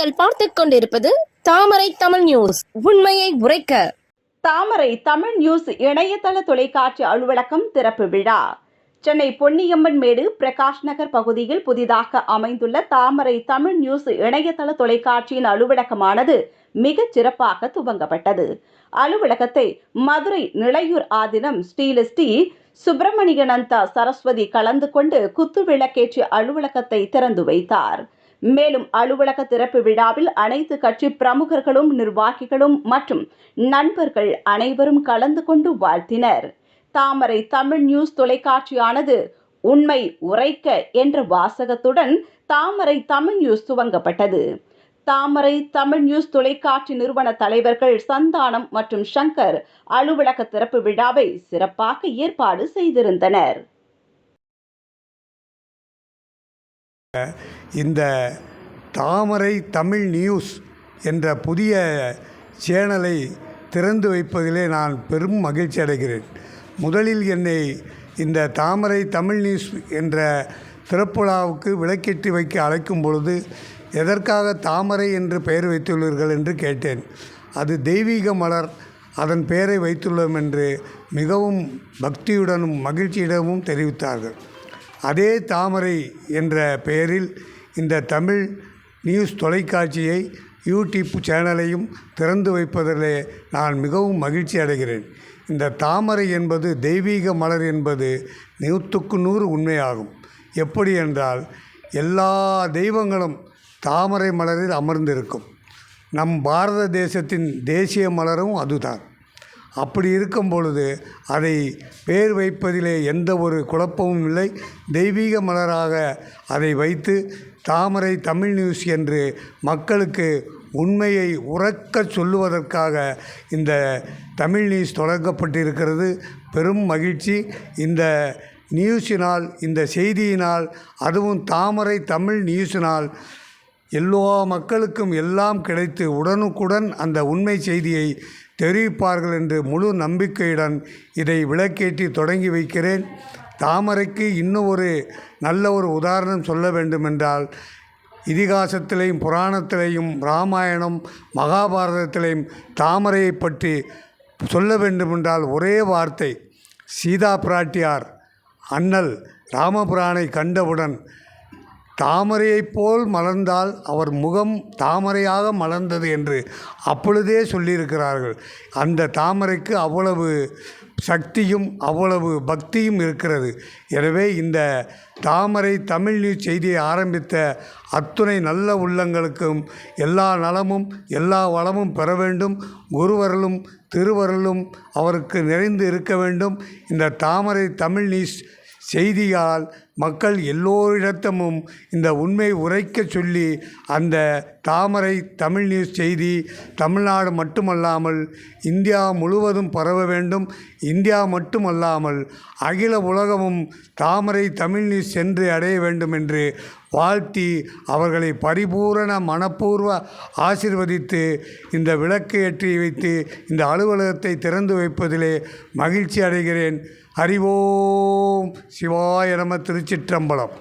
நீங்கள் பார்த்துக் கொண்டிருப்பது தாமரை தமிழ் நியூஸ் உண்மையை உரைக்க. தாமரை தமிழ் நியூஸ் இணையதள தொலைக்காட்சி அலுவலகம் திறப்பு விழா. சென்னை பொன்னியம்மன் மேடு பிரகாஷ் நகர் பகுதியில் புதிதாக அமைந்துள்ள தாமரை தமிழ் நியூஸ் இணையதள தொலைக்காட்சியின் அலுவலகமானது மிகச் சிறப்பாக துவங்கப்பட்டது. அலுவலகத்தை மதுரை நிலையூர் ஆதினம் ஸ்ரீலஸ்ரீ சுப்பிரமணியனந்தா சரஸ்வதி கலந்து கொண்டு குத்துவிளக்கேற்றி அலுவலகத்தை திறந்து வைத்தார். மேலும் அலுவலக திறப்பு விழாவில் அனைத்து கட்சி பிரமுகர்களும் நிர்வாகிகளும் மற்றும் நண்பர்கள் அனைவரும் கலந்து கொண்டு வாழ்த்தினர். தாமரை தமிழ் நியூஸ் தொலைக்காட்சியானது உண்மை உரைக்க என்ற வாசகத்துடன் தாமரை தமிழ் நியூஸ் துவங்கப்பட்டது. தாமரை தமிழ் நியூஸ் தொலைக்காட்சி நிறுவன தலைவர்கள் சந்தானம் மற்றும் சங்கர் அலுவலக திறப்பு விழாவை சிறப்பாக ஏற்பாடு செய்திருந்தனர். இந்த தாமரை தமிழ் நியூஸ் என்ற புதிய சேனலை திறந்து வைப்பதிலே நான் பெரும் மகிழ்ச்சி அடைகிறேன். முதலில் என்னை இந்த தாமரை தமிழ் நியூஸ் என்ற திறப்புலாவுக்கு விளக்கேற்றி வைக்க அழைக்கும் பொழுது எதற்காக தாமரை என்று பெயர் வைத்துள்ளீர்கள்? என்று கேட்டேன். அது தெய்வீக மலர். அதன் பெயரை வைத்துள்ளோம் என்று மிகவும் பக்தியுடனும் மகிழ்ச்சியிடமும் தெரிவித்தார்கள். அதே தாமரை என்ற பெயரில் இந்த தமிழ் நியூஸ் தொலைக்காட்சியை யூடியூப் சேனலையும் திறந்து வைப்பதிலே நான் மிகவும் மகிழ்ச்சி அடைகிறேன். இந்த தாமரை என்பது தெய்வீக மலர் என்பது நூற்றுக்கு நூறு உண்மையாகும். எப்படி என்றால் எல்லா தெய்வங்களும் தாமரை மலரில் அமர்ந்திருக்கும். நம் பாரத தேசத்தின் தேசிய மலரும் அதுதான். அப்படி இருக்கும் பொழுது அதை பேர் வைப்பதிலே எந்த ஒரு குழப்பமும் இல்லை. தெய்வீக மலராக அதை வைத்து தாமரை தமிழ் நியூஸ் என்று மக்களுக்கு உண்மையை உறக்கச் சொல்லுவதற்காக இந்த தமிழ் நியூஸ் தொடங்கப்பட்டிருக்கிறது. பெரும் மகிழ்ச்சி. இந்த நியூஸினால் இந்த செய்தியினால் அதுவும் தாமரை தமிழ் நியூஸினால் எல்லா மக்களுக்கும் எல்லாம் கிடைத்து உடனுக்குடன் அந்த உண்மை செய்தியை தெரிவிப்பார்கள் என்று முழு நம்பிக்கையுடன் இதை விளக்கேற்றி தொடங்கி வைக்கிறேன். தாமரைக்கு இன்னும் ஒரு நல்ல ஒரு உதாரணம் சொல்ல வேண்டுமென்றால் இதிகாசத்திலையும் புராணத்திலையும் ராமாயணம் மகாபாரதத்திலையும் தாமரையை பற்றி சொல்ல வேண்டுமென்றால் ஒரே வார்த்தை சீதா பிராட்டியார் அண்ணல் ராமபுரானை கண்டவுடன் தாமரையைப் போல் மலர்ந்தால் அவர் முகம் தாமரையாக மலர்ந்தது என்று அப்பொழுதே சொல்லியிருக்கிறார்கள். அந்த தாமரைக்கு அவ்வளவு சக்தியும் அவ்வளவு பக்தியும் இருக்கிறது. எனவே இந்த தாமரை தமிழ் நியூஸ் செய்தியை ஆரம்பித்த அத்துணை நல்ல உள்ளங்களுக்கும் எல்லா நலமும் எல்லா வளமும் பெற வேண்டும். குருவருளும் திருவருளும் அவருக்கு நிறைந்து இருக்க வேண்டும். இந்த தாமரை தமிழ் நியூஸ் செய்தியால் மக்கள் எல்லோரிடத்தமும் இந்த உண்மை உரைக்கச் சொல்லி அந்த தாமரை தமிழ் நியூஸ் செய்தி தமிழ்நாடு மட்டுமல்லாமல் இந்தியா முழுவதும் பரவ வேண்டும். இந்தியா மட்டுமல்லாமல் அகில உலகமும் தாமரை தமிழ் நியூஸ் சென்று அடைய வேண்டும் என்று வாழ்த்தி அவர்களை பரிபூரண மனப்பூர்வ ஆசிர்வதித்து இந்த விளக்கு ஏற்றி வைத்து இந்த அலுவலகத்தை திறந்து வைப்பதிலே மகிழ்ச்சி அடைகிறேன். ஹரிவோம் சிவாய நம திருச்சிற்றம்பலம்.